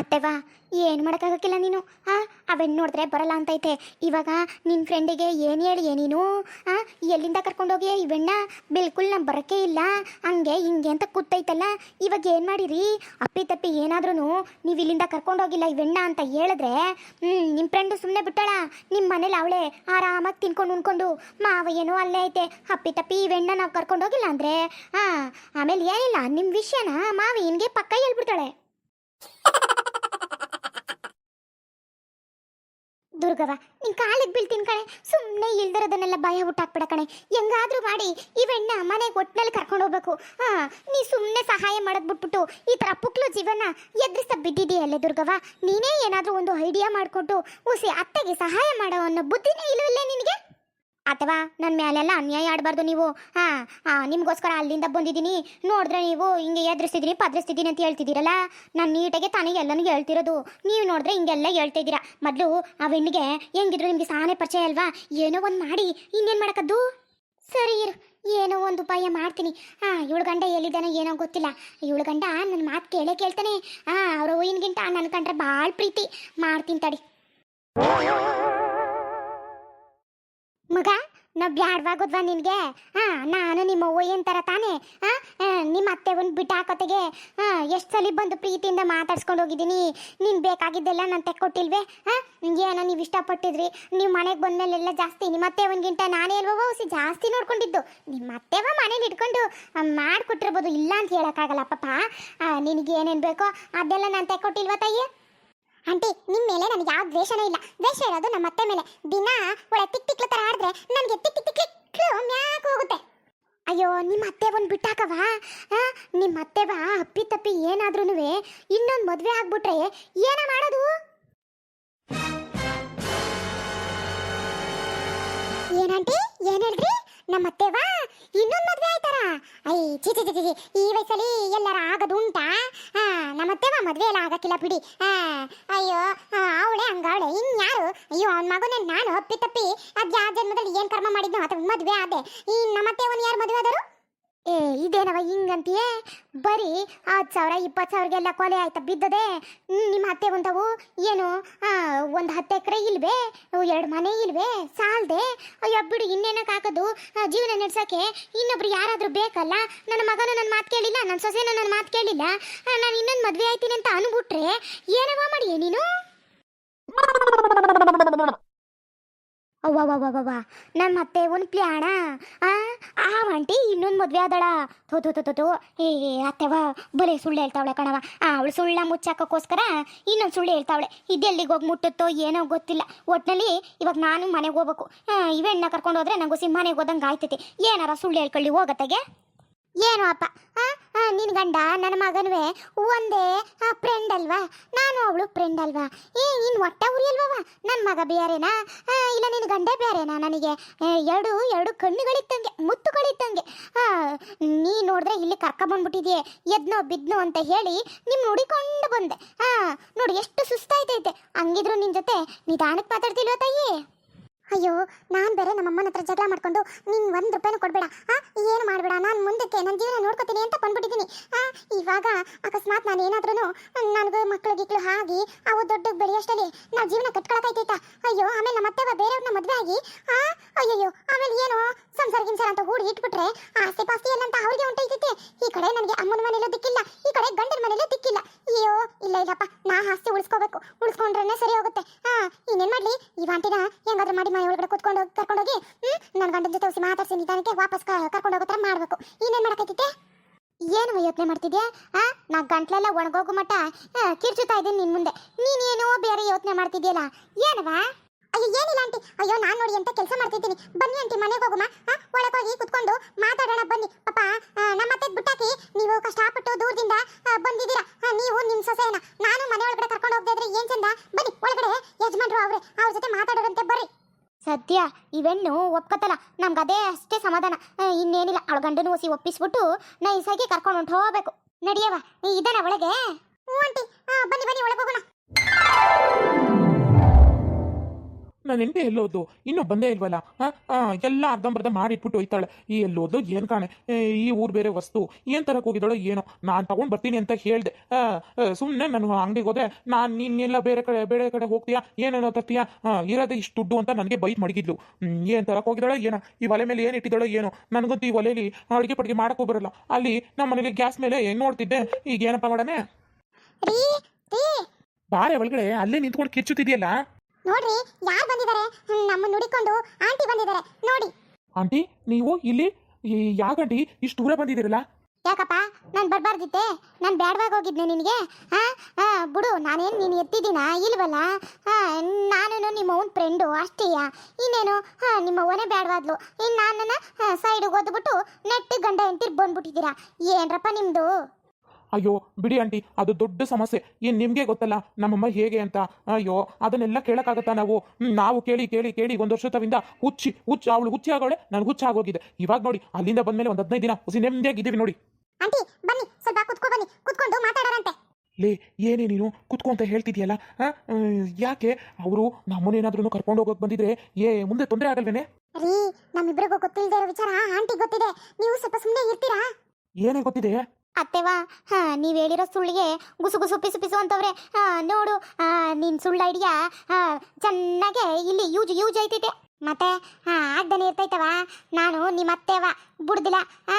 ಅತ್ತೆವಾ ಏನು ಮಾಡೋಕ್ಕಾಗಕ್ಕಿಲ್ಲ ನೀನು? ಆ ಅವೆಣ್ಣು ನೋಡಿದ್ರೆ ಬರಲ್ಲ ಅಂತೈತೆ. ಇವಾಗ ನಿನ್ನ ಫ್ರೆಂಡಿಗೆ ಏನು ಹೇಳಿ ನೀನು ಹಾಂ ಎಲ್ಲಿಂದ ಕರ್ಕೊಂಡೋಗಿ ಇವೆಣ್ಣ? ಬಿಲ್ಕುಲ್ ನಮ್ಮ ಬರೋಕ್ಕೆ ಇಲ್ಲ. ಹಂಗೆ ಹಿಂಗೆ ಅಂತ ಕೂತೈತಲ್ಲ. ಇವಾಗ ಏನು ಮಾಡಿರಿ? ಅಪ್ಪಿ ತಪ್ಪಿ ಏನಾದ್ರೂ ನೀವು ಇಲ್ಲಿಂದ ಕರ್ಕೊಂಡೋಗಿಲ್ಲ ಇವೆಣ್ಣ ಅಂತ ಹೇಳಿದ್ರೆ ಹ್ಞೂ ನಿಮ್ಮ ಫ್ರೆಂಡು ಸುಮ್ಮನೆ ಬಿಟ್ಟಾಳ? ನಿಮ್ಮ ಮನೇಲಿ ಅವಳೆ ಆರಾಮಾಗಿ ತಿನ್ಕೊಂಡು ಉಣ್ಕೊಂಡು ಮಾವ ಏನೋ ಅಲ್ಲೇ ಐತೆ. ಅಪ್ಪಿ ತಪ್ಪಿ ಇವೆಣ್ಣ ನಾವು ಕರ್ಕೊಂಡೋಗಿಲ್ಲ ಅಂದರೆ ಹಾಂ ಆಮೇಲೆ ಏನಿಲ್ಲ ನಿಮ್ಮ ವಿಷಯನ? ಮಾವ ಹಿಂಗೆ ಪಕ್ಕ ಹೇಳ್ಬಿಡ್ತಾಳೆ. ದುರ್ಗವ, ನಿನ್ ಕಾಲಿಗೆ ಬೀಳ್ತೀನಿ ಕಣೆ. ಸುಮ್ಮನೆ ಇಲ್ದಿರೋದನ್ನೆಲ್ಲ ಭಯ ಹುಟ್ಟಾಕ್ಬಿಡ ಕಣೆ. ಹೆಂಗಾದ್ರೂ ಮಾಡಿ ಇವೆಣ್ಣ ಮನೆಗೆ ಒಟ್ಟಿನಲ್ಲಿ ಕರ್ಕೊಂಡು ಹೋಗ್ಬೇಕು. ಹಾ, ನೀ ಸುಮ್ಮನೆ ಸಹಾಯ ಮಾಡೋದ್ ಬಿಟ್ಬಿಟ್ಟು ಈ ಥರ ಪುಕ್ಲು ಜೀವನ ಎದುರಿಸ್ತಾ ಬಿದ್ದಿದೆಯಲ್ಲೇ ದುರ್ಗವ? ನೀನೇ ಏನಾದ್ರೂ ಒಂದು ಐಡಿಯಾ ಮಾಡಿಕೊಟ್ಟು ಉಸಿ ಅತ್ತೆಗೆ ಸಹಾಯ ಮಾಡೋ ಅನ್ನೋ ಬುದ್ಧಿನೇ ಇಲ್ಲವಲ್ಲೇ ನಿನಗೆ? ಅಥವಾ ನನ್ನ ಮೇಲೆಲ್ಲ ಅನ್ಯಾಯ ಆಡಬಾರ್ದು ನೀವು. ಹಾ ಹಾ, ನಿಮಗೋಸ್ಕರ ಅಲ್ಲಿಂದ ಬಂದಿದ್ದೀನಿ. ನೋಡಿದ್ರೆ ನೀವು ಹಿಂಗೆ ಎದುರಿಸ್ತಿದ್ದೀನಿ ಪದ್ರಿಸ್ತಿದ್ದೀನಿ ಅಂತ ಹೇಳ್ತಿದ್ದೀರಲ್ಲ? ನಾನು ನೀಟಾಗೆ ತಾನೇ ಎಲ್ಲನೂ ಹೇಳ್ತಿರೋದು. ನೀವು ನೋಡಿದ್ರೆ ಹಿಂಗೆಲ್ಲ ಹೇಳ್ತಾ ಮೊದಲು ಆ ಹೆಣ್ಣಿಗೆ ಹೆಂಗಿದ್ರು ನಿಮಗೆ ಸಾನೇ ಪರಿಚಯ ಅಲ್ವಾ? ಏನೋ ಒಂದು ಮಾಡಿ, ಇನ್ನೇನು ಮಾಡೋಕ್ಕದ್ದು ಸರಿ ಇರು, ಏನೋ ಒಂದು ಉಪಾಯ ಮಾಡ್ತೀನಿ. ಹಾ, ಇವಳು ಗಂಡ ಎಲ್ಲಿದ್ದಾನೆ ಏನೋ ಗೊತ್ತಿಲ್ಲ. ಇವಳು ಗಂಡ ನನ್ನ ಮಾತು ಕೇಳೇ ಕೇಳ್ತಾನೆ. ಹಾ, ಅವರ ಹೂವಿನಗಿಂತ ನನ್ನ ಕಂಡ್ರೆ ಭಾಳ ಪ್ರೀತಿ. ಮಾಡ್ತೀನಿ ತಡಿ. ಮಗ, ನಾವು ಬ್ಯಾಡ್ವಾಗೋದ್ವಾ ನಿನಗೆ? ಹಾ, ನಾನು ನಿಮ್ಮ ಅವ್ವಯ್ಯನ ಥರ ತಾನೇ? ಹಾಂ ನಿಮ್ಮ ಅತ್ತೆ ಒಂದು ಬಿಟ್ಟು ಹಾಕೋತೆಗೆ ಹಾ, ಎಷ್ಟು ಸಲ ಬಂದು ಪ್ರೀತಿಯಿಂದ ಮಾತಾಡ್ಸ್ಕೊಂಡು ಹೋಗಿದ್ದೀನಿ. ನೀನು ಬೇಕಾಗಿದ್ದೆಲ್ಲ ನಾನು ತೆಕ್ಕೊಟ್ಟಿಲ್ವೇ? ಹಾ, ಏನೋ ನೀವು ಇಷ್ಟಪಟ್ಟಿದ್ರಿ? ನೀವು ಮನೆಗೆ ಬಂದಮೇಲೆಲ್ಲ ಜಾಸ್ತಿ ನಿಮ್ಮ ಅತ್ತೆ ಒಂದ್ಗಿಂತ ನಾನೇ ಅಲ್ವೋ ಹೊಸಿ? ಜಾಸ್ತಿ ನೋಡ್ಕೊಂಡಿದ್ದು. ನಿಮ್ಮ ಅತ್ತೆವ ಮನೇಲಿ ಇಟ್ಕೊಂಡು ಮಾಡಿಕೊಟ್ಟಿರ್ಬೋದು ಇಲ್ಲ ಅಂತ ಹೇಳೋಕ್ಕಾಗಲ್ಲ ಪಾಪ. ನಿನಗೆ ಏನೇನು ಬೇಕೋ ಅದೆಲ್ಲ ನಾನು ತೆಕ್ಕೊಟ್ಟಿಲ್ವ ತಾಯಿ? ಆಂಟಿ ನಿಮ್ಮ ಮೇಲೆ ನನಗೆ ಯಾವ ದ್ವೇಷನೂ ಇಲ್ಲ. ದ್ವೇಷ ಇರೋದು ನಮ್ಮ ಅತ್ತೆ ಮೇಲೆ. ದಿನ ಒಳ್ಳೆ ತಿಕ್ ತಿಕ್ಲು ತರ ಆಡಿದ್ರೆ ನನಗೆ ತಿಕ್ ತಿಕ್ ತಿಕ್ ತಿಕ್ಲು ಮ್ಯಾಕ್ ಹೋಗುತ್ತೆ. ಅಯ್ಯೋ ನಿಮ್ಮ ಅತ್ತೆ ಒಂದು ಬಿಟ್ಟಾಕವ ನಿಮ್ಮ ಅತ್ತೆ ಬಾ ಅಪ್ಪಿ ತಪ್ಪಿ ಏನಾದ್ರೂ ಇನ್ನೊಂದು ಮದುವೆ ಆಗ್ಬಿಟ್ರೆ ಏನ ಮಾಡೋದು? ಏನಂಟಿ ಏನ್ ಹೇಳ್ರಿ? ನಮ್ಮ ಅತ್ತೆವಾ ಇನ್ನೊಂದು ಮದ್ವೆ ಆಯ್ತಾರ? ಚಿ ಚಿ ಚಿ ಚಿ, ಈ ವಯಸ್ಸಲ್ಲಿ ಎಲ್ಲರ ಆಗದು ಉಂಟಾ ಹಾ ನಮ್ಮ ಅತ್ತೆವಾ ಮದ್ವೆ ಎಲ್ಲ ಆಗಕ್ಕಿಲ್ಲ ಬಿಡಿ. ಅಯ್ಯೋ ಅವಳೆ ಹಂಗಾವಳೆ. ಇನ್ಯಾರು ಅಯ್ಯೋ, ಅವನ ಮಗನ ನಾನು ಅಪ್ಪಿ ತಪ್ಪಿ. ಅದ್ ಜನ್ಮದಲ್ಲಿ ಏನ್ ಕರ್ಮ ಮಾಡಿದ್ನೋ ಅಥವಾ ಮದುವೆ ಆದೆ. ಈ ನಮ್ಮ ಅತ್ತೆವನ್ ಯಾರು ಮದುವೆ ಆದರು? ಏ, ಇದೇನವ ಹಿಂಗಂತೀಯೇ? ಬರೀ ಹತ್ತು ಸಾವಿರ ಇಪ್ಪತ್ತು ಸಾವಿರಗೆಲ್ಲ ಕೊಲೆ ಆಯ್ತಾ ಬಿದ್ದದೆ? ನಿಮ್ಮ ಅತ್ತೆ ಒಂದು ಹತ್ತು ಎಕರೆ ಇಲ್ವೇ? ಎರಡು ಮನೆ ಇಲ್ವೇ? ಸಾಲದೆ? ಅಯ್ಯೋ, ಬಿಡು ಇನ್ನೇನಕ್ಕೆ ಹಾಕೋದು? ಜೀವನ ನಡೆಸೋಕ್ಕೆ ಇನ್ನೊಬ್ರು ಯಾರಾದರೂ ಬೇಕಲ್ಲ? ನನ್ನ ಮಗನೂ ನನ್ನ ಮಾತು ಕೇಳಿಲ್ಲ ನನ್ನ ಸೊಸೆನೂ ನನ್ನ ಮಾತು ಕೇಳಿಲ್ಲ. ನಾನು ಇನ್ನೊಂದು ಮದುವೆ ಆಯ್ತೀನಿ ಅಂತ ಅನ್ಬಿಟ್ರೆ ಏನವ ಮಾಡಿ ನೀನು? ಅವ್ವವ್ವವ್ವವ್ವ ನಮ್ಮ ಅತ್ತೆ ಒಂದು ಪ್ಲ್ಯಾಣ ಆ ಆಂಟಿ ಇನ್ನೊಂದು ಮದುವೆ ಆದಳ? ಥೋ ಥೋ ಥೋ ಥೋ ಏ ಅತ್ತೆವ ಬಲೆ ಸುಳ್ಳು ಹೇಳ್ತಾವಳೆ ಕಣವ ಆ, ಅವಳು ಸುಳ್ಳ ಮುಚ್ಚಾಕೋಸ್ಕರ ಇನ್ನೊಂದು ಸುಳ್ಳು ಹೇಳ್ತಾವಳೆ. ಇದೆಲ್ಲಿಗೆ ಹೋಗಿ ಮುಟ್ಟುತ್ತೋ ಏನೋ ಗೊತ್ತಿಲ್ಲ. ಒಟ್ನಲ್ಲಿ ಇವಾಗ ನಾನು ಮನೆಗೆ ಹೋಗ್ಬೇಕು. ಇವೆಣ್ಣ ಕರ್ಕೊಂಡು ಹೋದ್ರೆ ನಂಗೂ ಸಿಂಹನೆಗೆ ಹೋದಂಗೆ ಆಯ್ತೈತಿ. ಏನಾರ ಸುಳ್ಳು ಹೇಳ್ಕೊಳ್ಳಿ ಹೋಗತ್ತೆಗೆ? ಏನೋ ಅಪ್ಪ? ಆ, ಆ, ನಿನ್ ಗಂಡ ನನ್ನ ಮಗನವೇ? ಒಂದೇ ಫ್ರೆಂಡ್ ಅಲ್ವಾ? ನಾನು ಅವಳು ಫ್ರೆಂಡ್ ಅಲ್ವಾ? ಏ ನೀನು ಒಟ್ಟ ಉರಿಯಲ್ವಾ ನನ್ನ ಮಗ ಬೇರೆನಾ? ಇಲ್ಲ ನಿನ್ನ ಗಂಡೇ ಬೇರೆನಾ ನನಗೆ? ಎರಡು ಎರಡು ಕಣ್ಣುಗಳಿತ್ತಂಗೆ ಮುತ್ತುಗಳಿತ್ತಂಗೆ. ನೀ ನೋಡಿದ್ರೆ ಇಲ್ಲಿ ಕರ್ಕೊಂಬಂದ್ಬಿಟ್ಟಿದ್ಯೆ ಎದ್ನೋ ಬಿದ್ನೋ ಅಂತ ಹೇಳಿ ನಿಮ್ಮ ನೋಡಿಕೊಂಡು ಬಂದೆ. ಆ ನೋಡಿ ಎಷ್ಟು ಸುಸ್ತಾಯ್ತೈತೆ. ಹಂಗಿದ್ರು ನಿನ್ನ ಜೊತೆ ನಿಧಾನಕ್ಕೆ ಮಾತಾಡ್ತಿಲ್ವ ತಾಯಿ? ಅಯ್ಯೋ, ನಾನು ಬೇರೆ ನಮ್ಮ ಅಮ್ಮನ ಹತ್ರ ಜಗಳ ಮಾಡ್ಕೊಂಡು ನೀನು ಒಂದು ರೂಪಾಯಿನೂ ಕೊಡಬೇಡ. ಆ, ಏನು ಮಾಡಬೇಡ, ನಾನು ಮುಂದಕ್ಕೆ ನನ್ನ ಜೀವನ ನೋಡ್ಕೊತೀನಿ ಅಂತ ಬಂದ್ಬಿಟ್ಟಿದ್ದೀನಿ. ಆ, ಇವಾಗ ಅಕಸ್ಮಾತ್ ನಾನು ಏನಾದ್ರೂ ನನಗೂ ಮಕ್ಕಳು ಗಿಕ್ಳು ಆಗಿ ಅವು ದೊಡ್ಡ ಬೆಳೆಯೋಷ್ಟಲ್ಲಿ ನಾವು ಜೀವನ ಕಟ್ಕೊಳಕೈತೈತಾ ಅಯ್ಯೋ, ಆಮೇಲೆ ನಮ್ಮ ಅತ್ತೆವ ಬೇರೆಯವ್ರನ್ನ ಮದುವೆ ಆಗಿ, ಆ, ಅಯ್ಯಯ್ಯೋ, ಆಮೇಲೆ ಏನೋ ಸಂಸಾರ ಗಿಂಸಾರ ಅಂತ ಹೂಡಿ ಇಟ್ಬಿಟ್ರೆ ಆಸ್ತಿ ಪಾಸ್ತಿ ಎಲ್ಲ ಅಂತ ಅವ್ರಿಗೆ ಹೊಂಟೈತೈತೆ ಈ ಕಡೆ ನನಗೆ ಅಮ್ಮನ ಮನೇಲೂ ದಿಕ್ಕಿಲ್ಲ, ಈ ಕಡೆ ಗಂಡನ ಮನೇಲೂ ದಿಕ್ಕಿಲ್ಲ. ಅಯ್ಯೋ, ಇಲ್ಲ, ಇಲ್ಲಪ್ಪ, ನಾ ಆಸ್ತಿ ಉಳಿಸ್ಕೋಬೇಕು. ಉಳಿಸ್ಕೊಂಡ್ರೆ ಸರಿ ಹೋಗುತ್ತೆ. ಹಾ ಇನ್ನೇನ್ ಮಾಡ್ಲಿ? ಈ ಹೆಂಗಾದ್ರೂ ಮಾಡಿ. ಒಳಗಡೆ ಕುತ್ಕೊಂಡು ಕರ್ಕೊಂಡೋಗಿ ಹ್ಮ್ ನನ್ನ ಗಂಡನ ಜೊತೆ ಉಸಿ ಮಾತಾಡ್ಸಿ ನಿಧಾನಕ್ಕೆ ವಾಪಸ್ ಕರ್ಕೊಂಡು ಹೋಗೋ ಥರ ಮಾಡ್ಬೇಕು. ಇನ್ನೇನ್ ಮಾಡಕೈತಿತೆ ಏನು ಯೋಚನೆ ಮಾಡ್ತಿದ್ಯಾ? ಆ, ನಾ ಗಂಟ್ಲೆಲ್ಲ ಒಣಗೋಗು ಮಟ್ಟ ಕಿರ್ಚುತ್ತಾ ಇದ್ದೀನಿ ನಿನ್ ಮುಂದೆ. ನೀನೇನೋ ಬೇರೆ ಯೋಚನೆ ಮಾಡ್ತಿದ್ಯಲ್ಲ ಏನವಾ ಅಯ್ಯೋ, ಏನಿಲ್ಲ ಆಂಟಿ. ಅಯ್ಯೋ, ನಾನು ನೋಡಿ ಅಂತ ಕೆಲಸ ಮಾಡ್ತಿದ್ದೀನಿ. ಬನ್ನಿ ಆಂಟಿ, ಮನೆಗೆ ಹೋಗುಮ. ಒಳಗೆ ಹೋಗಿ ಕುತ್ಕೊಂಡು ಮಾತಾಡೋಣ, ಬನ್ನಿ. ಪಾಪ ನಮ್ಮ ಅತ್ತೆ ಬಿಟ್ಟಾಕಿ, ನೀವು ಕಷ್ಟಪಟ್ಟು ದೂರದಿಂದ ಬಂದಿದ್ದೀರಾ. ನೀವು ನಿಮ್ಮ ಸೊಸೆಯನ್ನ ನಾನು ಮನೆ ಒಳಗಡೆ ಕರ್ಕೊಂಡು ಹೋಗದೆ ಇದ್ರೆ ಏನ್ ಚಂದ? ಬನ್ನಿ, ಒಳಗಡೆ ಯಜಮಾನ್ರು ಅವ್ರೆ, ಅವ್ರ ಜೊತೆ ಮಾತಾಡೋರಂತೆ, ಬರ್ರಿ. ಸದ್ಯ ಇವೆಣ್ಣು ಒಪ್ಕತ್ತಲ್ಲ ನಮ್ಗೆ ಅದೇ ಅಷ್ಟೇ ಸಮಾಧಾನ. ಇನ್ನೇನಿಲ್ಲ, ಅವಳ ಗಂಡನ ಓಸಿ ಒಪ್ಪಿಸ್ಬಿಟ್ಟು ನೈಸಾಗಿ ಕರ್ಕೊಂಡು ಹೊಂಟು ಹೋಗ್ಬೇಕು ನಡಿಯವ ಇದನ್ನ ಒಳಗೆ. ಹ್ಞೂ ಆಂಟಿ ಬನ್ನಿ ಬನ್ನಿ, ಒಳಗೆ ಹೋಗೋಣ. ನನ್ನ ಹೆಂಡತಿ ಎಲ್ಲೋದು ಇನ್ನೂ ಬಂದೇ ಇಲ್ವಲ್ಲ? ಆ, ಎಲ್ಲ ಅರ್ಧಂಬರ್ಧ ಮಾಡಿಟ್ಬಿಟ್ಟು ಹೋಯ್ತಾಳೆ. ಈ ಎಲ್ಲೋದು ಏನು ಕಾಣೆ? ಈ ಊರು ಬೇರೆ ವಸ್ತು. ಏನು ತರಕ್ಕೆ ಹೋಗಿದ್ದಾಳೋ ಏನೋ? ನಾನು ತಗೊಂಡು ಬರ್ತೀನಿ ಅಂತ ಹೇಳಿದೆ. ಸುಮ್ಮನೆ ನಾನು ಅಂಗಡಿಗೆ ಹೋದೆ ನಾನು ನಿನ್ನೆಲ್ಲ ಬೇರೆ ಕಡೆ ಬೇರೆ ಕಡೆ ಹೋಗ್ತೀಯಾ? ಏನೇನೋ ತರ್ತೀಯಾ? ಇರೋದೇ ಇಷ್ಟು ದುಡ್ಡು ಅಂತ ನನಗೆ ಬೈಟ್ ಮಡಗಿದ್ಲು. ಏನು ತರಕ್ಕೆ ಹೋಗಿದ್ದಾಳೋ ಏನೋ? ಈ ಒಲೆ ಮೇಲೆ ಏನು ಇಟ್ಟಿದ್ದಾಳೋ ಏನೋ? ನನಗಂತೂ ಈ ಒಲೆಯಲ್ಲಿ ಅಡುಗೆ ಪಡಿಗೆ ಮಾಡೋಕ್ಕೂ ಬರಲ್ಲ. ಅಲ್ಲಿ ನಮ್ಮ ಮನೇಲಿ ಗ್ಯಾಸ್ ಮೇಲೆ ಏನ್ ನೋಡ್ತಿದ್ದೆ? ಈಗ ಏನಪ್ಪ ಮಾಡನೆ ಬಾರೆ ಒಳಗಡೆ ಅಲ್ಲೇ ನಿಂತ್ಕೊಂಡು ಕಿಚ್ಚುತ್ತಿದೆಯಲ್ಲ ನೋಡ್ರಿ ಯಾರು ಬಂದಿದ್ದಾರೆ ನಮ್ಮ ನುಡಿಕೊಂಡು ಆಂಟಿ ಬಂದಿದ್ದಾರೆ ನೋಡಿ. ಆಂಟಿ ನೀವು ಇಲ್ಲಿ ಯಾಕ ಆಂಟಿ ಇಷ್ಟು ದೂರ ಬಂದಿದ್ದೀರಲ್ಲ? ಯಾಕಪ್ಪ? ನಾನು ಬರಬಾರ್ದಿತ್ತೆ? ನಾನು ಬ್ಯಾಡವಾಗಿ ಹೋಗಿದ್ದೆ ನಿನಗೆ? ಹಾಂ? ಹಾಂ ಬಿಡು ನಾನೇನು ನೀನು ಎತ್ತಿದ್ದೀನ? ಇಲ್ವಲ್ಲ? ಹಾಂ ನಾನು ನಿಮ್ಮ ಅವನ ಫ್ರೆಂಡು ಅಷ್ಟೇಯ. ಇನ್ನೇನು? ಹಾಂ ನಿಮ್ಮ ಅವನೇ ಬ್ಯಾಡವಾದ್ಲು. ಇನ್ನು ನಾನು ಸೈಡಿಗೆ ಓದ್ಬಿಟ್ಟು ನೆಟ್ಟಿಗೆ ಗಂಡ ಎಂತಿರ್ ಬಂದ್ಬಿಟ್ಟಿದ್ದೀರಾ? ಏನ್ರಪ್ಪ ನಿಮ್ಮದು ಅಯ್ಯೋ ಬಿಡಿ ಆಂಟಿ ಅದು ದೊಡ್ಡ ಸಮಸ್ಯೆ. ಏನು ನಿಮಗೆ ಗೊತ್ತಲ್ಲ ನಮ್ಮಮ್ಮ ಹೇಗೆ ಅಂತ. ಅಯ್ಯೋ ಅದನ್ನೆಲ್ಲ ಕೇಳಕ್ಕಾಗತ್ತಾ ನಾವು? ನಾವು ಕೇಳಿ ಕೇಳಿ ಕೇಳಿ ಒಂದು ವರ್ಷದವಿಂದ ಹುಚ್ಚಿ ಹುಚ್ಚು ಅವಳು ಹುಚ್ಚಿ ಆಗೋಳೆ ನನಗೆ ಹುಚ್ಚ ಆಗೋಗಿದೆ. ಇವಾಗ ನೋಡಿ ಅಲ್ಲಿಂದ ಬಂದಮೇಲೆ ಒಂದು ಹದಿನೈದು ದಿನ ಹುಸಿ ನೆಮ್ಮದಿಯಾಗಿದ್ದೀವಿ ನೋಡಿ. ಆಂಟಿ ಬನ್ನಿ ಸ್ವಲ್ಪ ಕುತ್ಕೋ ಬನ್ನಿ. ಕುತ್ಕೊಂಡು ಮಾತಾಡೋರಂತೆ. ಲೇ ಏನೇ ನೀನು? ಕುತ್ಕೊ ಅಂತ ಹೇಳ್ತಿದ್ಯಲ್ಲ? ಯಾಕೆ? ಅವರು ನಮ್ಮನ್ನೇನಾದ್ರೂ ಕರ್ಕೊಂಡು ಹೋಗೋಕೆ ಬಂದಿದ್ರೆ ಏ ಮುಂದೆ ತೊಂದರೆ ಆಗಲ್ವೇನೆ? ರೀ ನಮ್ಮಿಬ್ರಿಗೂ ಗೊತ್ತಿಲ್ಲದೆ ಇರೋ ವಿಚಾರ ಆಂಟಿ ಗೊತ್ತಿದೆ. ನೀವು ಸ್ವಲ್ಪ ಸುಮ್ಮನೆ ಇರ್ತೀರಾ? ಏನೇ ಗೊತ್ತಿದೆ? ಅತ್ತೆವಾ ಹಾ ನೀವು ಹೇಳಿರೋ ಸುಳ್ಳಿಗೆ ಗುಸು ಗುಸು ಪಿಸು ಪಿಸು ಅಂತವ್ರೆ. ನೋಡು ಆ, ನಿನ್ ಸುಳ್ಳು ಐಡಿಯಾ ಚೆನ್ನಾಗೆ ಇಲ್ಲಿ ಯೂಜ್ ಯೂಜ್ ಐತೈತೆ. ಮತ್ತೆ ಹಾ ಆಗ್ದನೆ ಇರ್ತೈತವ? ನಾನು ನಿಮ್ಮ ಅತ್ತೆವ? ಬಿಡ್ದಿಲ್ಲ. ಹಾ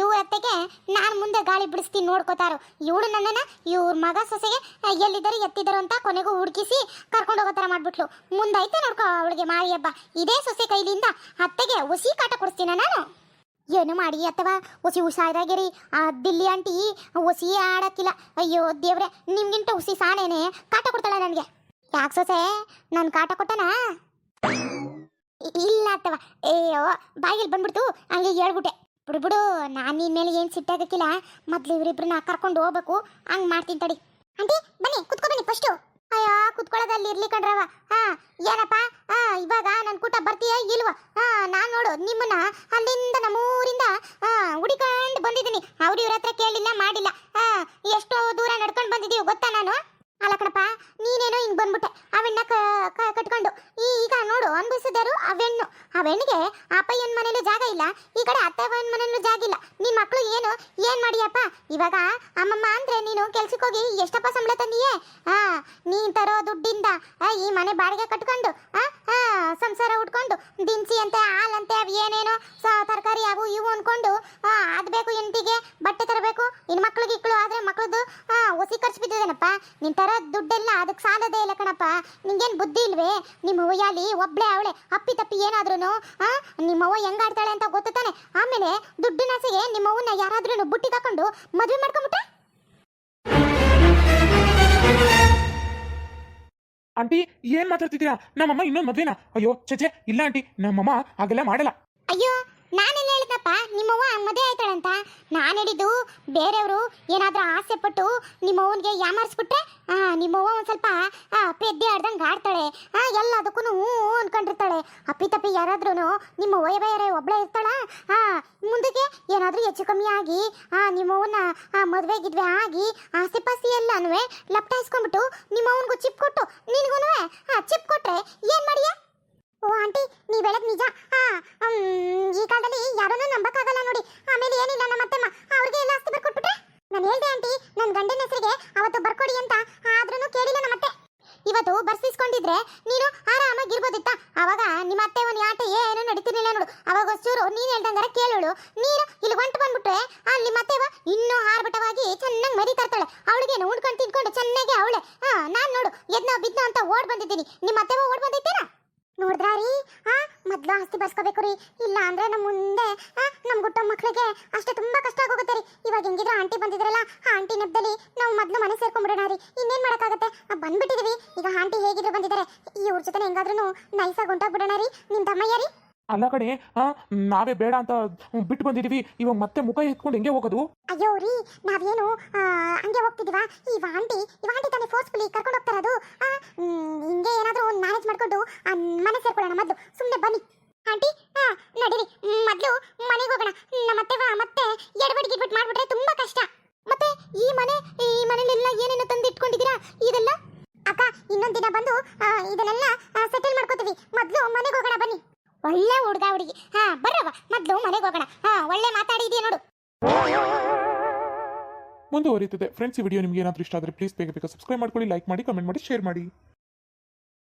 ಇವ್ರ ಅತ್ತೆಗೆ ನಾನು ಮುಂದೆ ಗಾಳಿ ಬಿಡಿಸ್ತೀನಿ ನೋಡ್ಕೋತಾರು. ಇವಳು ನನ್ನನ್ನ ಇವ್ರ ಮಗ ಸೊಸೆಗೆ ಆ, ಎಲ್ಲಿದ್ದಾರೆ ಎತ್ತಿದ್ದಾರೆ ಅಂತ ಕೊನೆಗೂ ಹುಡುಕಿಸಿ ಕರ್ಕೊಂಡು ಹೋಗೋ ಥರ ಮಾಡ್ಬಿಟ್ಲು. ಮುಂದೈತೆ ನೋಡ್ಕೋ ಅವಳಿಗೆ ಮಾರಿ ಹಬ್ಬ. ಇದೇ ಸೊಸೆ ಕೈಲಿಂದ ಅತ್ತೆಗೆ ಹುಸಿ ಕಾಟ ಕೊಡಿಸ್ತೀನ ನಾನು? ಏನು ಮಾಡಿ ಅಥವಾ ಹುಸಿ ಹುಷಾರಾಗಿರಿ. ಆ ದಿಲ್ಲಿ ಆಂಟಿ ಹುಸಿ ಆಡಕ್ಕಿಲ್ಲ. ಅಯ್ಯೋ ದೇವ್ರೆ, ನಿಮ್ಗಿಂತ ಹುಸಿ ಸಾನೇನೆ? ಕಾಟ ಕೊಡ್ತಾಳ ನನಗೆ. ಯಾಕೆ ಸೊಸೆ, ನಾನು ಕಾಟ ಕೊಟ್ಟನ? ಇಲ್ಲ ಅಥವಾ ಅಯ್ಯೋ ಬಾಗಿಲು ಬಂದ್ಬಿಡ್ತು. ಹಂಗೆ ಹೇಳ್ಬಿಟ್ಟೆ. ಬಿಡು ಬಿಡು, ನಾನು ಮೇಲೆ ಏನು ಸಿಟ್ಟಾಗಕ್ಕಿಲ್ಲ ಮೊದ್ಲು ಇವರಿಬ್ಬರನ್ನ ಕರ್ಕೊಂಡು ಹೋಗ್ಬೇಕು. ಹಂಗೆ ಮಾಡ್ತೀನಿ ತಡಿ. ಆಂಟಿ, ಬನ್ನಿ, ಕುತ್ಕೊ ಬನ್ನಿ ಫಸ್ಟು ಅಯ್ಯೋ ಕುತ್ಕೊಳ್ಳೋದಲ್ಲಿ ಇರ್ಲಿ ಕಣ್ರವ. ಹಾ, ಏನಪ್ಪ? ಹಾ, ಇವಾಗ ನನ್ನ ಕೂಟ ಬರ್ತೀಯಾ ಇಲ್ವ? ಹಾ, ನಾನು ನೋಡು, ನಿಮ್ಮನ್ನ ಅಲ್ಲಿಂದ ನಮ್ಮೂರಿಂದ, ಹಾ, ಹುಡಿಕೊಂಡು ಬಂದಿದ್ದೀನಿ. ಅವ್ರು ಇವ್ರ ಹತ್ರ ಕೇಳಿಲ್ಲ, ಮಾಡಿಲ್ಲ. ಹಾ, ಎಷ್ಟೋ ದೂರ ನಡ್ಕೊಂಡು ಬಂದಿದ್ದೀವಿ ಗೊತ್ತಾ ನಾನು? ಅಲ್ಲ ಕಣಪ್ಪ, ನೀನೇನೋ ಹಿಂಗ್ ಬಂದ್ಬಿಟ್ಟೆ. ಈಗ ಅನ್ಭವಿಸಿದಾರು ಅವೆಣ್ಣು ಅವೆಣ್ಣಿಗೆ ಅಪ್ಪಯ್ಯನ ಮನೇಲೂ ಜಾಗ ಇಲ್ಲ ಈ ಕಡೆ ಅತ್ತವ್ವನ ಮನೇಲೂ ಜಾಗ ಇಲ್ಲ. ನಿಮ್ಮ ಮಕ್ಕಳು ಏನು ಏನ್ ಮಾಡಿಯಪ್ಪ? ಇವಾಗ ಅಮ್ಮಮ್ಮ ಅಂದ್ರೆ ನೀನು ಕೆಲ್ಸಕ್ಕೆ ಹೋಗಿ ಎಷ್ಟಪ್ಪ ಸಂಬಳ ತಂದಿಯೇ? ಹಾ ನೀನ್ ತರೋ ದುಡ್ಡಿಂದ ಈ ಮನೆ ಬಾಡಿಗೆ ಕಟ್ಕೊಂಡು ಆ, ಸಂಸಾರ ಉಟ್ಕೊಂಡು ದಿನಸಿ ಅಂತೆ ಹಾಲಂತೆ ಅವು ಏನೇನೋ ತರಕಾರಿ ಅವು ಇವು ಅಂದ್ಕೊಂಡು ಅದು ಬೇಕು ಇಂಟಿಗೆ ಬಟ್ಟೆ ತರಬೇಕು. ಇನ್ ಮಕ್ಳಿಗೆ ಇಕ್ಳು ಆದ್ರೆ ಮಕ್ಳದ್ದು ಹುಸಿ ಖರ್ಚು ಬಿದ್ದಿದೇನಪ್ಪ? ನಿನ್ ಥರ ದುಡ್ಡೆಲ್ಲ ಅದಕ್ಕೆ ಸಾಲದೇ ಇಲ್ಲ ಕಣಪ್ಪ. ನಿಂಗೇನ್ ಬುದ್ಧಿ ಇಲ್ವೇ? ನಿಮ್ಮ ಅವ್ಯಾಲಿ ಒಬ್ಳೆ ಅವಳೆ, ಅಪ್ಪಿ ತಪ್ಪಿ ಏನಾದ್ರೂ ನಿಮ್ಮ ಅವ್ವ ಹೆಂಗಾಡ್ತಾಳೆ ಅಂತ ಗೊತ್ತಾನೆ ಆಮೇಲೆ ದುಡ್ಡಿನ ಆಸೆಗೆ ನಿಮ್ಮವ್ವನ್ನ ಯಾರಾದ್ರೂ ಬುಟ್ಟಿಗೆ ಹಾಕೊಂಡು ಮದ್ವೆ ಮಾಡ್ಕೊಂಬಿಟ್ರೆ? ಆಂಟಿ, ಏನ್ ಮಾತಾಡ್ತಿದ್ದೀರಾ? ನಮ್ಮಮ್ಮ ಇನ್ನೊಂದು ಮದ್ವೆನಾ? ಅಯ್ಯೋ ಚಚೆ ಇಲ್ಲ ಆಂಟಿ, ನಮ್ಮಮ್ಮ ಹಾಗೆಲ್ಲ ಮಾಡಲ್ಲ. ಅಯ್ಯೋ ನಾನೆಲ್ಲ ಹೇಳಿದ್ನಪ್ಪ? ನಿಮ್ಮವ್ವ ಮದುವೆ ಆಯ್ತಾಳಂತ? ಹೇಳಿದ್ದು, ಬೇರೆಯವರು ಏನಾದ್ರೂ ಆಸೆ ಪಟ್ಟು ನಿಮ್ಮವ್ವನಿಗೆ ಯಾಮಾರಿಸ್ಬಿಟ್ರೆ ನಿಮ್ಮ ನಿಮ್ಮವ್ವ ಒಂದು ಸ್ವಲ್ಪ ಪೆದ್ದೆ ಆಡ್ದಂಗೆ ಆಡ್ತಾಳೆ. ಎಲ್ಲದಕ್ಕೂ ಹ್ಞೂ ಅನ್ಕೊಂಡಿರ್ತಾಳೆ. ಅಪ್ಪಿ ತಪ್ಪಿ ಯಾರಾದ್ರೂ ನಿಮ್ಮ ವಯಬೇರೆ ಒಬ್ಳೆ ಇರ್ತಾಳ? ಆ, ಮುಂದಕ್ಕೆ ಏನಾದ್ರೂ ಹೆಚ್ಚು ಕಮ್ಮಿ ಆಗಿ ನಿಮ್ಮ ನಿಮ್ಮವ್ವನ ಮದುವೆ ಗಿದ್ವೆ ಆಗಿ ಆಸೆ ಪಾಸಿ ಎಲ್ಲನೂ ಲಪ್ಟಾಯಿಸ್ಕೊಂಡ್ಬಿಟ್ಟು ನಿಮ್ಮವ್ವನಿಗೂ ಚಿಪ್ ಕೊಟ್ಟು ನಿನಗೂ ಚಿಪ್ ಕೊಟ್ಟರೆ ಏನು ಮಾಡಿಯ? ಓ, ಆಂಟಿ, ನೀವ್ ಹೇಳದ್ ನಿಜ. ಹಾ ಈ ಕಾಲದಲ್ಲಿ ಯಾರನ್ನೂ ನಂಬಕ್ಕಾಗಲ್ಲ ನೋಡಿ. ಆಮೇಲೆ ಏನಿಲ್ಲ ನಮ್ಮ ಅತ್ತೆಮ್ಮ. ಅವ್ರಿಗೆ ಎಲ್ಲ ಆಸ್ತಿ ಬರ್ಕೊಟ್ಬಿಟ್ರೆ? ನಾನು ಹೇಳ್ದೆ, ಆಂಟಿ ನನ್ನ ಗಂಡನ ಹೆಸರಿಗೆ ಅವತ್ತು ಬರ್ಕೊಡಿ ಅಂತ. ಆದ್ರೂ ಕೇಳಿಲ್ಲ ನಮ್ಮ ಅತ್ತೆ. ಇವತ್ತು ಬರ್ಸಿಸ್ಕೊಂಡಿದ್ರೆ ನೀನು ಆರಾಮಾಗಿರ್ಬೋದಿತ್ತ ಅವಾಗ ನಿಮ್ಮ ಅತ್ತೆ ಒಂದು ಆಟ ಏನು ನಡೀತಿರ್ಲಿಲ್ಲ ನೋಡು. ಅವಾಗ ಒಂಚೂರು ನೀನು ಹೇಳ್ದಂಗಾರ ಕೇಳೋಳು. ನೀನು ಇಲ್ಲಿ ಹೊಂಟು ಬಂದ್ಬಿಟ್ರೆ ಆ ನಿಮ್ಮ ಅತ್ತೆವ ಇನ್ನೂ ಹಾರ್ಬಟವಾಗಿ ಚೆನ್ನಾಗಿ ಮರಿ ತರ್ತಾಳೆ. ಅವಳಿಗೇನು ಉಣ್ಕೊಂಡು ತಿನ್ಕೊಂಡು ಚೆನ್ನಾಗಿ ಅವಳೆ. ಹಾ, ನಾನು ನೋಡು, ಎದ್ನೋ ಬಿದ್ನೋ ಅಂತ ಓಡ್ ಬಂದಿದ್ದೀನಿ. ನಿಮ್ಮ ಅತ್ತೆವ ಓಡ್ ಬಂದಿದ್ದೀರಾ? ನೋಡಿದ್ರಾ ಆ, ಮೊದ್ಲು ಆಸ್ತಿ ಬರ್ಸ್ಕೋಬೇಕು ರೀ. ಇಲ್ಲ ಅಂದ್ರೆ ನಮ್ಮ ಮುಂದೆ ನಮ್ ಗುಟ್ಟ ಮಕ್ಳಿಗೆ ಅಷ್ಟೇ ತುಂಬಾ ಕಷ್ಟ ಆಗೋಗುತ್ತೆ ರೀ. ಇವಾಗ ಹೆಂಗಿದ್ರೆ ಆಂಟಿ ಬಂದಿದ್ರಲ್ಲ, ಆ ಆಂಟಿ ನೆಪದಲ್ಲಿ ನಾವು ಮೊದ್ಲು ಮನೆ ಸೇರ್ಕೊಂಡ್ಬಿಡೋಣ ರೀ. ಇನ್ನೇನ್ ಮಾಡಕ್ಕಾಗತ್ತೆ? ಬಂದ್ಬಿಟ್ಟಿದೀವಿ. ಈಗ ಆಂಟಿ ಹೇಗಿದ್ರು ಬಂದಿದ್ದಾರೆ ಇವ್ರ ಜೊತೆ ಹೆಂಗಾದ್ರೂ ನೈಸಾಗಿ ಹೊಂಟೋಗ್ಬಿಡೋಣ ರೀ. ನಿಮ್ ತಮ್ಮಯ್ಯ ರೀ? ಅಲ್ಲ ಕಡೆ ಆ, ನಾವೇ ಬೇಡ ಅಂತ ಬಿಟ್ಟು ಬಂದಿದೀವಿ. ಇವಾಗ ಮತ್ತೆ ಮುಖ ಎತ್ಕೊಂಡು ಹೆಂಗೆ ಹೋಗೋದು? ಅಯ್ಯೋ ರೀ, ನಾವೇನು ಹಂಗೆ ಹೋಗ್ತಿದೀವ? ಈ ಆಂಟಿ ಈ ಆಂಟಿ ತಾನೇ ಫೋರ್ಸ್ಫುಲಿ ಕರ್ಕೊಂಡು ಹೋಗ್ತಾರದು ಹಿಂಗೆ ಏನಾದರೂ ಒಂದು ಮ್ಯಾನೇಜ್ ಮಾಡ್ಕೊಂಡು ಮನೆ ಸೇರ್ಕೊಳ್ಳೋಣ ಮೊದಲು. ಸುಮ್ಮನೆ ಬನ್ನಿ. ಆಂಟಿ ಹಾ ನಡೀರಿ. ಮೊದಲು ಮನೆಗೆ ಹೋಗೋಣ. ಅತ್ತೆವ ಮತ್ತೆ ಎಡಬಡಿ ಗಿಡ್ಬಿಟ್ಟು ಮಾಡ್ಬಿಟ್ರೆ ತುಂಬಾ ಕಷ್ಟ. ಮತ್ತೆ ಈ ಮನೆ, ಈ ಮನೇಲೆಲ್ಲ ಏನೇನು ತಂದು ಇಟ್ಕೊಂಡಿದ್ದೀರಾ ಇದೆಲ್ಲ ಅಕ್ಕ, ಇನ್ನೊಂದು ದಿನ ಬಂದು ಇದನ್ನೆಲ್ಲ ಸೆಟಲ್ ಮಾಡ್ಕೋತೀವಿ ಮೊದ್ಲು ಮನೆಗೆ ಹೋಗೋಣ ಬನ್ನಿ ಒಳ್ಳೆ ಹುಡುಗ ಹುಡುಗಿ. ಹಾ ಬರ್ರವ ಮೊದ್ಲು ಮನೆಗೆ ಹೋಗೋಣ. ಹಾ, ಒಳ್ಳೆ ಮಾತಾಡಿದೀಯ ನೋಡು. ಮುಂದುವರಿಯುತ್ತದೆ. ಫ್ರೆಂಡ್ಸ್ ಈ ವಿಡಿಯೋ ನಿಮಗೆ ಏನಾದರೂ ಇಷ್ಟ ಆದರೆ ಪ್ಲೀಸ್ ಬೇಗ ಬೇಗ ಸಬ್ಸ್ಕ್ರೈಬ್ ಮಾಡ್ಕೊಳ್ಳಿ ಲೈಕ್ ಮಾಡಿ ಕಮೆಂಟ್ ಮಾಡಿ ಶೇರ್ ಮಾಡಿ.